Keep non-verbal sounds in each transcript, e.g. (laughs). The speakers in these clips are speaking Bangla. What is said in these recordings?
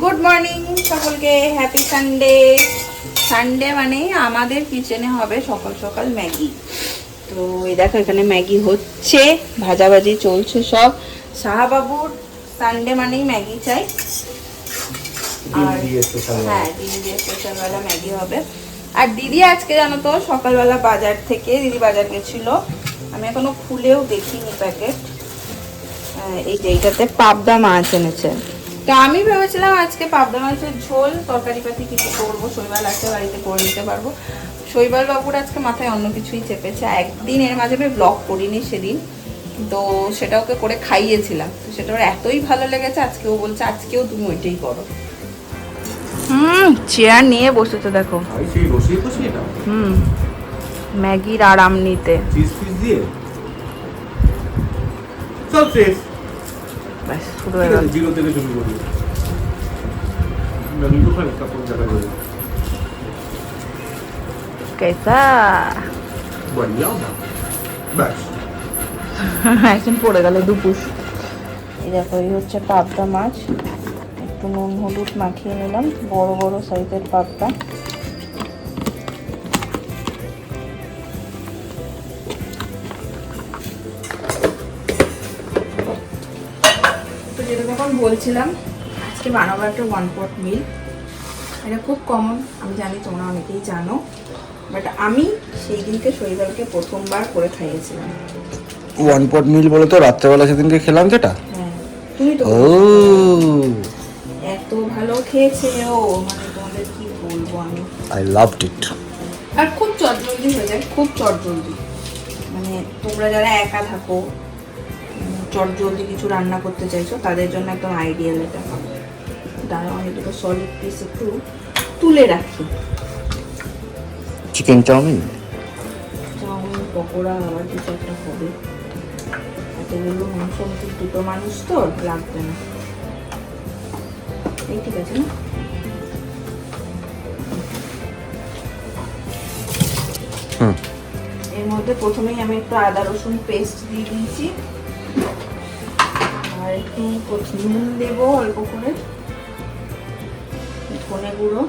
গুড মর্নিং সকলকে। হ্যাপি সানডে সানডে মানে আমাদের কিচেনে হবে সকাল সকাল ম্যাগি তো এই দেখো এখানে ম্যাগি হচ্ছে। ভাজাভাজি চলছে সব। শাহাবাবুর সানডে মানেই ম্যাগি চাই। আর হ্যাঁ দিদি স্পেশালবেলা ম্যাগি হবে। আর দিদি আজকে জানো তো সকালবেলা বাজার থেকে দিদি বাজার গেছিল। আমি এখনও খুলেও দেখিনি প্যাকেট এই যে এইটাতে পাবদা মাছ এনেছে। তো আমি ভেবেছিলাম আজকে পাবদা মাছের ঝোল তরকারি পাতি কিছু করব শৈবাল আছে বাড়িতে করে নিতে পারব। শৈবাল বাবুর আজকে মাথায় অন্য কিছুই চেপেছে। একদিন এর মাঝে আমি ব্লগ করিনি সেদিন তো সেটা ওকে করে খাইয়েছিলাম। তো সেটা ওর এতই ভালো লেগেছে আজকে ও বলছে আজকেও তুমি ওইটাই করো। হুম চেয়ার নিয়ে বসেছে দেখো। হুম ম্যাগির আরাম নিতে। চিজ ফিজ দিয়ে? সব শেষ। ব্যাস শুরু ঠিক হয়ে গেল আছে জিরো থেকে শুরু করি ম্যাগি তো খাই কাপড় জায়গা করে কেসা बढ़िया ना ব্যাস এখন পড়ে গেল দুপুর এই দেখো এই হচ্ছে পাবদা মাছ একটু নুন হলুদ মাখিয়ে নিলাম বড় বড় সাইজের পাবদা যেটা তখন বলছিলাম আজকে বানাবো একটা ওয়ান পট মিল এটা খুব কমন আমি জানি তোমরা অনেকেই জানো। বাট আমি সেই দিনকে শৈবালকে প্রথমবার করে খাইয়েছিলাম। ওয়ান পট মিল বলে তো রাত্রেবেলা সেদিনকে খেলাম যেটা? হ্যাঁ তুমি তো এত ভালো খেয়েছে ও মানে তোমাদের কি বলব আমি? আই লাভড ইট আর খুব চটজলদি হয়ে যায় খুব চটজলদি। মানে তোমরা যারা একা থাকো চটজলদি কিছু রান্না করতে চাইছো তাদের জন্য একদম আইডিয়াল এটা। দাঁড়াও আমি দুটো সলিড পিস একটু তুলে রাখি। চিকেন চাউমিন চাউমিন পকোড়া আবার কিছু একটা হবে। এতগুলো মাংস দুটো মানুষ তো লাগবে না। এই ঠিক আছে না? এর মধ্যে প্রথমেই আমি একটু আদা রসুন পেস্ট দিয়ে দিয়েছি। আর একটু নুন দেবো অল্প করে। ধনে গুঁড়ো,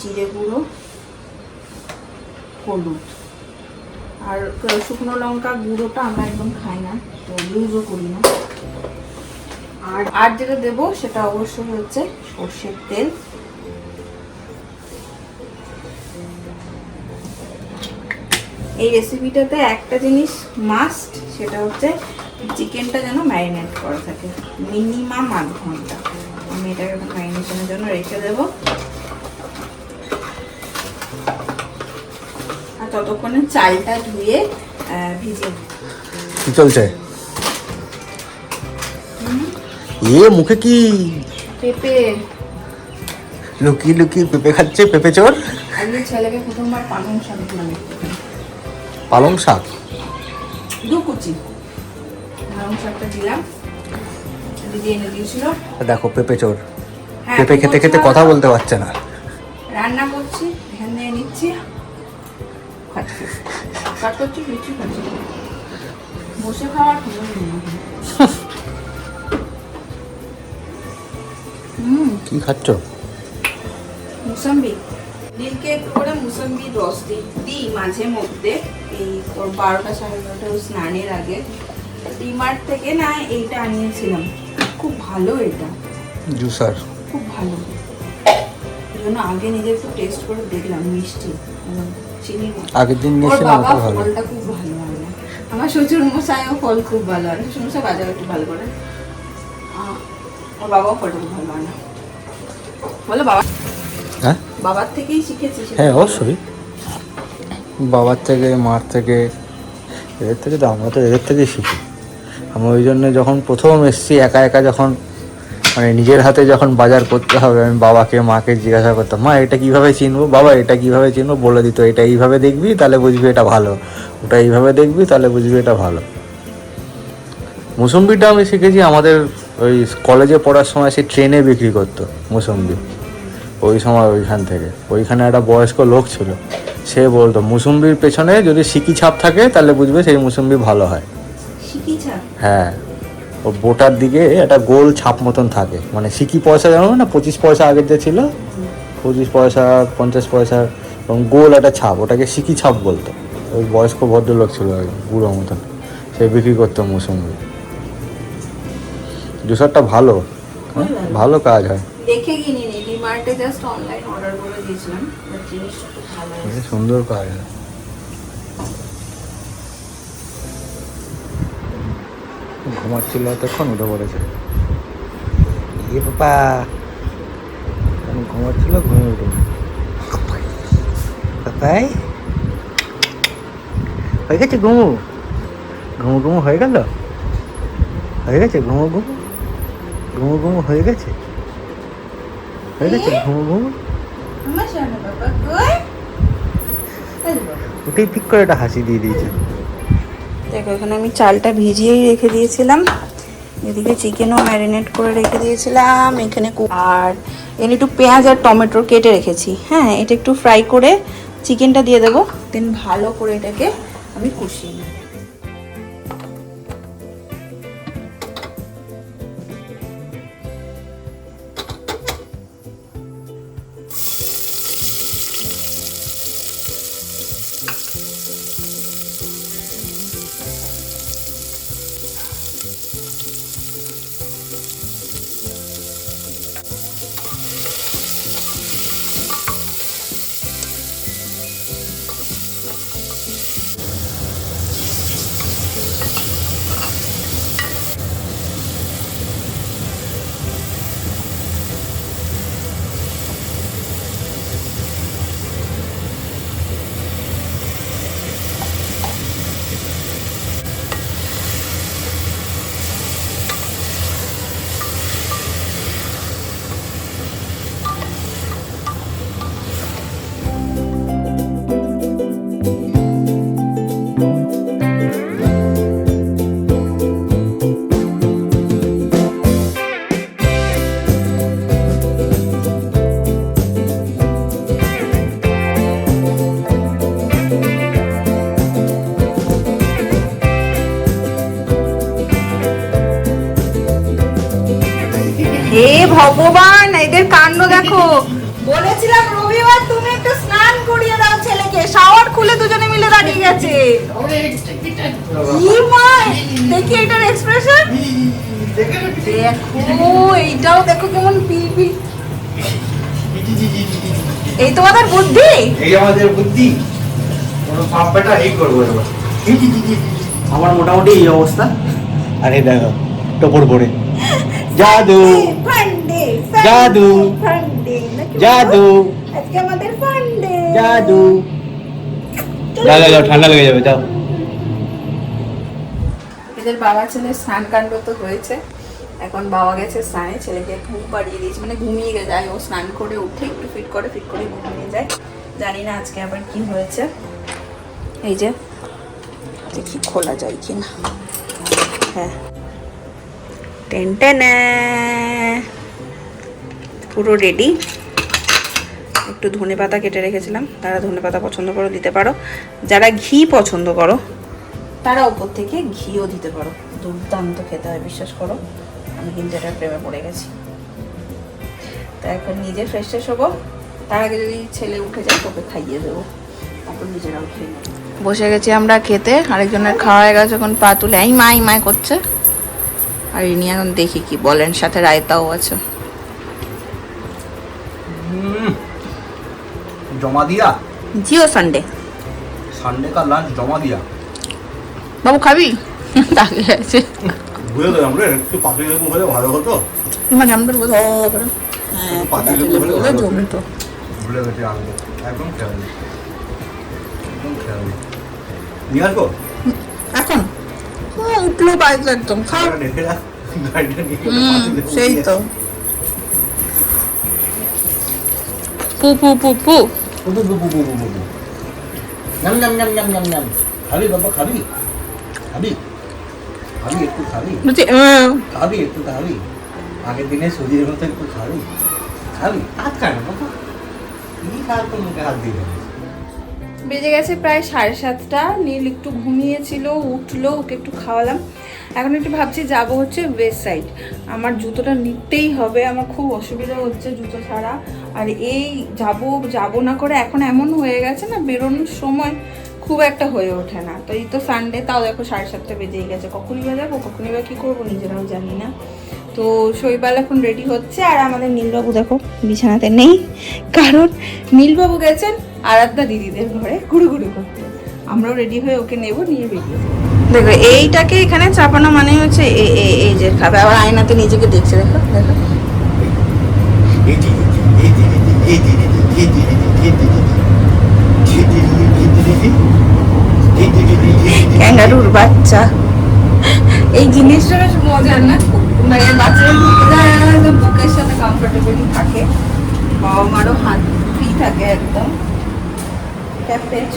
জিরে গুঁড়ো, হলুদ। আর শুকনো লঙ্কা গুঁড়োটা আমরা একদম খাই না, তো ইউজও করি না। আর আর যেটা দেবো সেটা অবশ্যই হচ্ছে সর্ষের তেল। এই রেসিপিটাতে একটা জিনিস মাস্ট সেটা হচ্ছে চিকেনটা যেন ম্যারিনেট করা থাকে। মিনিমাম আধ ঘণ্টা। আমি এটাকে ম্যারিনেশনের জন্য রেখে দেব। আর ততক্ষণে চালটা ধুয়ে ভিজে কি চলছে? এ মুখে কি? পেঁপে। লুকি লুকি পেঁপে খাচ্ছে পেঁপে চোর? আজকে ছেলেকে প্রথমবার পালং শাক পালং শাক? দু কুচি। পালং শাকটা দিলাম। দিদি এনে দিয়েছিল। দেখো পেঁপে চোর। হ্যাঁ, পেঁপে খেতে খেতে কথা বলতে পারছে না। রান্না করছি এখান দিয়ে নিচ্ছি। খাচ্ছি কাট করছি লুচি খাচ্ছি বসে খাওয়ার হুম। কি খাচ্ছ? মুসাম্বি। নীলকে একটু করে মুসাম্বির রস দিই। দিই মাঝে মধ্যে এই তোর বারোটা সাড়ে বারোটা স্নানের আগে। ডিমার্ট থেকে না এইটা আনিয়েছিলাম। খুব ভালো এটা। জুসার। খুব ভালো। এই জন্য আগে নিজে একটু টেস্ট করে দেখলাম মিষ্টি মতো। আগের দিন নিয়েছিলাম ওটা ভালো। ফলটা খুব ভালো আমার শ্বশুর মশাইও ফল খুব ভালো হয় শ্বশুর মশাই বাজার একটু ভালো করে। ওর বাবাও ফলটা খুব ভালো হয় না। বলো বাবা। হ্যাঁ? বাবার থেকেই শিখেছি হ্যাঁ অবশ্যই। বাবার থেকে মার থেকে এদের থেকে তো আমরা তো এদের থেকেই শিখি। আমি ওই জন্য যখন প্রথম এসছি, একা একা যখন মানে নিজের হাতে যখন বাজার করতে হবে, আমি বাবাকে, মাকে জিজ্ঞাসা করতাম, মা, এটা কীভাবে চিনবো? বাবা, এটা কীভাবে চিনবো? বলে দিত, এটা এইভাবে দেখবি, তাহলে বুঝবি এটা ভালো। ওটা এইভাবে দেখবি, তাহলে বুঝবি এটা ভালো। মুসম্বিটা আমি শিখেছি আমাদের ওই কলেজে পড়ার সময় সে ট্রেনে বিক্রি করতো, মুসম্বি। ওই সময় ওইখান থেকে। ওইখানে একটা বয়স্ক লোক ছিল। সে বলতো, মুসম্বির পেছনে যদি সিকি ছাপ থাকে, তাহলে বুঝবে সেই মুসম্বি ভালো হয়। হ্যাঁ। ও বোটার দিকে একটা গোল ছাপ মতন থাকে। মানে সিকি পয়সা জানো না? পঁচিশ পয়সা আগের যে ছিল পঁচিশ পয়সা পঞ্চাশ পয়সা এবং গোল একটা ছাপ ওটাকে সিকি ছাপ বলতো। ওই বয়স্ক ভদ্রলোক ছিল বুড়ো মতন। সে বিক্রি করতো মৌসুমি। জুসারটা ভালো। ভালো। কাজ হয়। দেখে কিনিনি ডিমার্টে জাস্ট অনলাইন অর্ডার করে দিয়েছিলাম বেশ সুন্দর কাজ হয়। ঘুমাচ্ছিল এতক্ষণ উঠে পড়েছে। এ বাবা আমি ঘুমাচ্ছিল? ঘুমিয়ে উঠে পাপাই হয়ে গেছে ঘুমু? ঘুমু ঘুমু হয়ে গেল? হয়ে গেছে ঘুমু ঘুমু? ঘুমু ঘুমু হয়ে গেছে? হয়ে গেছে ঘুমু ঘুমু? উঠেই পিক করে একটা হাসি দিয়ে দিয়েছে। দেখো, এখানে আমি চালটা ভিজিয়েই রেখে দিয়েছিলাম। এদিকে চিকেনও ম্যারিনেট করে রেখে দিয়েছিলাম, এখানে আর এখানে একটু পেঁয়াজ আর টমেটো কেটে রেখেছি। হ্যাঁ এটা একটু ফ্রাই করে চিকেনটা দিয়ে দেবো দেন ভালো করে এটাকে আমি কষিয়ে নেব। ভগবান এদের কাণ্ড দেখো। বলেছিলাম রবিবার তুমি একটু স্নান করিয়ে দাও ছেলেকে। শাওয়ার খুলে দুজনে মিলে দাঁড়িয়ে গেছে। দেখি এটার এক্সপ্রেশন দেখো এইটাও দেখো কেমন পিল এই তোমাদের বুদ্ধি? এই আমাদের বুদ্ধি। কোনো এই করব এবার। আমার মোটামুটি এই অবস্থা। আরে দেখো টপর পড়ে (laughs) জাদু। জাদু। জাদু। আজকে আমাদের ফান্ডে জাদু। যাও যাও, যাও ঠান্ডা লেগে যাবে যাও এদের বাবা ছেলে স্নান কাণ্ড তো হয়েছে। এখন বাবা গেছে স্নানে ছেলেকে ঘুম পাড়িয়ে দিয়েছে। মানে ঘুমিয়ে গে যায় ও স্নান করে উঠে একটু ফিট করে ফিট করে ঘুমিয়ে যায়। জানি না আজকে আবার কি হয়েছে। এই যে দেখি খোলা যায় কি না হ্যাঁ। টেন টেনে। পুরো রেডি একটু ধনে পাতা কেটে রেখেছিলাম, তারা ধনে পাতা পছন্দ করো, দিতে পারো। যারা ঘি পছন্দ করো, তারা ওপর থেকে ঘিও দিতে পারো। দুর্দান্ত খেতে হয়, বিশ্বাস করো। আমি কিন্তু এটার প্রেমে পড়ে গেছি। তা এখন নিজে ফ্রেশ ফ্রেশ হব তার আগে যদি ছেলে উঠে যায়, তোকে খাইয়ে দেবো। তারপর নিজেরাও খেয়ে বসে গেছি আমরা খেতে। আরেকজনের খাওয়া হয়ে গেছে, এখন পা তুলে, এই মাই মাই করছে। আর ইনি এখন দেখি কি বলেন, সাথে রায়তাও আছে। জমা দিয়া? জিও সানডে। সানডে কা লাঞ্চ জমা দিয়া। বাবু খাবি? তাকে আছে ভুলে গেলাম রে একটু পাতি লেবু হলে ভালো হতো। মানে আমাদের বোধ করে। হ্যাঁ পাতিলেবু হলে ভালো হতো। তো ভুলে গেছি আনব একদম খেয়াল একদম খেয়াল নিয়ে আসব এখন? উঠল বাড়িতে একদম। খাও। সেই তো। পু পু পু পু। নাম নাম নাম নাম নাম নাম। খাবি বাবা খাবি। খাবি। খাবি একটু খাবি। বলছি খাবি একটু খাবি। আগের দিনে মতো একটু খাবি। খাবি। হাত খায় না বাবা। কি খাওয়ার তো মুখে হাত বেজে গেছে প্রায় সাড়ে সাতটা। নীল একটু ঘুমিয়েছিল উঠল ওকে একটু খাওয়ালাম। এখন একটু ভাবছি যাব হচ্ছে ওয়েস্ট সাইড আমার জুতোটা নিতেই হবে, আমার খুব অসুবিধা হচ্ছে জুতো ছাড়া। আর এই যাব যাব না করে এখন এমন হয়ে গেছে না, বেরোনোর সময় খুব একটা হয়ে ওঠে না। তো এই তো সানডে তাও দেখো সাড়ে সাতটা বেজেই গেছে। কখনই বা যাব, কখনই বা কী করব নিজেরাও জানি না। তো শৈবাল এখন রেডি হচ্ছে, আর আমাদের নীলবাবু দেখো বিছানাতে নেই, কারণ নীলবাবু গেছেন আরাধ্যা দিদিদের ঘরে ঘুরু ঘুরু করতে। আমরাও রেডি হয়ে ওকে নেব, নিয়ে বেরিয়ে। দেখো, এইটাকে এখানে চাপানো মানে হচ্ছে এ- এ- এই যে খাবে আবার আয়নাতে নিজেকে দেখছে, দেখো দেখো। ক্যাঙ্গারুর বাচ্চা। এই জিনিসটা বেশ মজার না? মানে বাচ্চারা বুকের সাথে কমফোর্টেবলি থাকে। বাবা মারও হাত ফ্রি থাকে একদম। ক্যাপ পেয়েছ?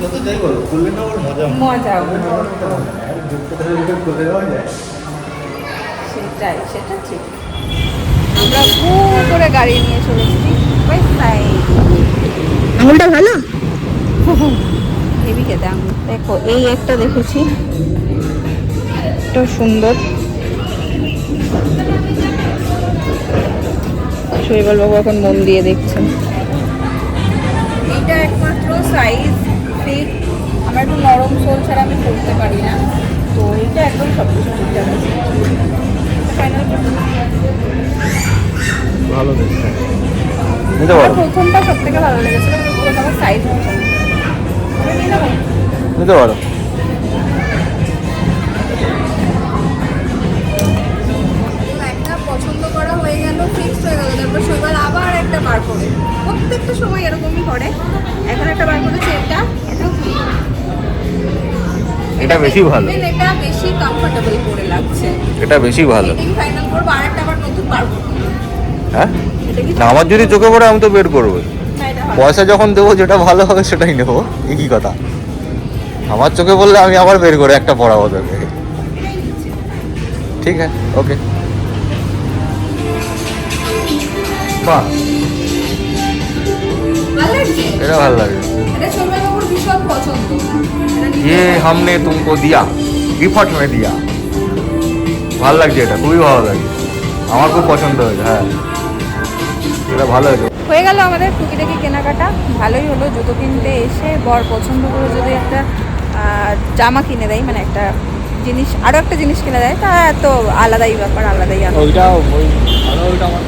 যতটাই বলো করলে না ওর মজা সেটাই সেটা ঠিক। আমরা ভু করে গাড়ি নিয়ে চলে এসেছি। আঙুলটা ভালো? হেভি খেতে আঙুল। দেখো এই একটা দেখেছি। সুন্দর। শৈবাল বাবু এখন মন দিয়ে দেখছেন এইটা একমাত্র সাইজ করতে পারি না। তো এইটা একদম সব কিছু ঠিকঠাক আছে। ভালো প্রথমটা সব থেকে ভালো লেগেছিল আমার সাইজ নিতে পারো। একটা পছন্দ করা হয়ে গেল ফিক্সড হয়ে গেল তারপর সবার আবার একটা বার করে। প্রত্যেকটা সময় এরকমই করে। এখন একটা বার করেছে এটা এটাও ঠিক। এটা বেশি ভালো। এটা বেশি কমফোর্টেবল করে লাগছে। এটা বেশি ভালো। ফাইনাল করব আর একটা আবার নতুন বার হ্যাঁ? না আমার যদি চোখে পড়ে আমি তো বের করব। পয়সা যখন দেবো যেটা ভালো হবে সেটাই নেব। একই কথা। আমার চোখে বললে আমি আবার বের করে একটা পড়াবো তোকে। ঠিক আছে ওকে। বাহ। এটা ভালো লাগে। ইয়ে হামনে দিয়া। মে দিয়া। লাগছে এটা খুবই ভালো লাগে। আমার খুব পছন্দ হয়েছে হ্যাঁ। এটা ভালো হয়েছে। হয়ে গেল আমাদের টুকিটাকি কেনাকাটা। ভালোই হলো জুতো কিনতে এসে বর পছন্দ করে যদি একটা জামা কিনে দেয় মানে একটা জিনিস আরও একটা জিনিস কিনে দেয় তা তো আলাদাই ব্যাপার আলাদাই ওইটা ওইটা আমার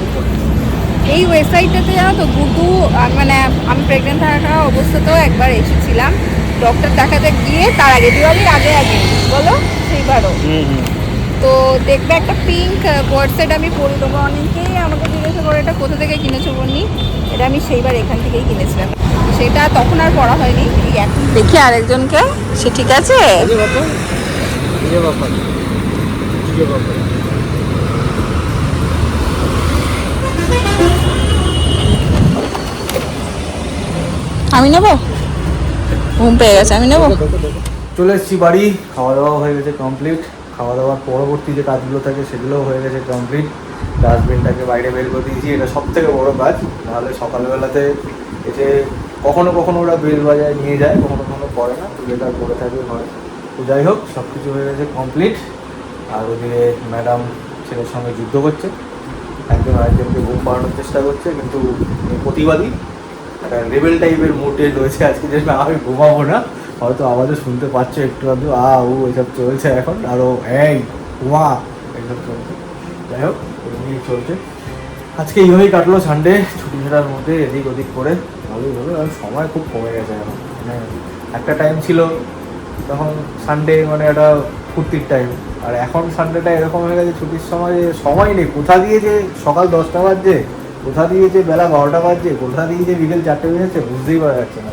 এই ওয়েবসাইটটাতে জানো তো গুডু আহ, মানে আমি প্রেগনেন্ট থাকা অবস্থাতেও একবার এসেছিলাম। ডক্টর দেখাতে গিয়ে তার আগে দিওয়ালির আগে আগে বলো? সেইবারও। তো দেখবে একটা পিঙ্ক কোয়ার সেট আমি পরি দেবো অনেকেই আমাকে জিজ্ঞাসা করে এটা কোথা থেকে কিনেছো বনি এটা আমি সেইবার এখান থেকেই কিনেছিলাম। সেটা তখন আর পড়া হয়নি এখন দেখি আরেকজনকে। সে ঠিক আছে? আমি নেব? ঘুম পেয়ে গেছে, আমি নেব? চলে এসেছি বাড়ি খাওয়া দাওয়া হয়ে গেছে কমপ্লিট খাওয়া দাওয়ার পরবর্তী যে কাজগুলো থাকে সেগুলোও হয়ে গেছে কমপ্লিট ডাস্টবিনটাকে বাইরে বের করে দিয়েছি, এটা সব থেকে বড়ো কাজ। নাহলে সকালবেলাতে এসে কখনো কখনো ওরা বেল বাজায় নিয়ে যায়, কখনো কখনো করে না, তো করে থাকে ঘরে। তো যাই হোক সব কিছু হয়ে গেছে কমপ্লিট আর ওদিকে ম্যাডাম ছেলের সঙ্গে যুদ্ধ করছে। একজন আরেকজনকে ঘুম পাড়ানোর চেষ্টা করছে, কিন্তু প্রতিবাদী একটা লেভেল টাইপের মুডে রয়েছে আজকে যে, না, আমি ঘুমাবো না। হয়তো আওয়াজও শুনতে পাচ্ছ একটু আধটু, আ ও এসব চলছে এখন। আরও এই, ঘুমা। এসব চলছে। যাই হোক চলছে। আজকে এইভাবেই কাটলো সানডে ছুটি ছাড়ার মধ্যে এদিক ওদিক করে। ভালোই হলো, আর সময় খুব কমে গেছে এখন। মানে একটা টাইম ছিল, তখন সানডে মানে একটা ফুর্তির টাইম আর এখন সানডেটা এরকম হয়ে গেছে ছুটির সময় সময় নেই। কোথা দিয়ে যে সকাল দশটা বাজছে কোথা দিয়ে যে বেলা বারোটা বাজছে, কোথা দিয়ে যে বিকেল চারটে বেজে যাচ্ছে বুঝতেই পারা যাচ্ছে না।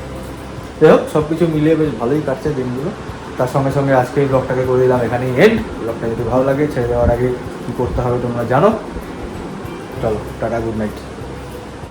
যাই হোক সব কিছু মিলিয়ে বেশ ভালোই কাটছে দিনগুলো। তার সঙ্গে সঙ্গে আজকে এই ব্লগটাকে করে দিলাম এখানেই এন্ড ব্লগটা যদি ভালো লাগে, ছেড়ে দেওয়ার আগে কী করতে হবে তোমরা জানো। চলো, টাটা গুড নাইট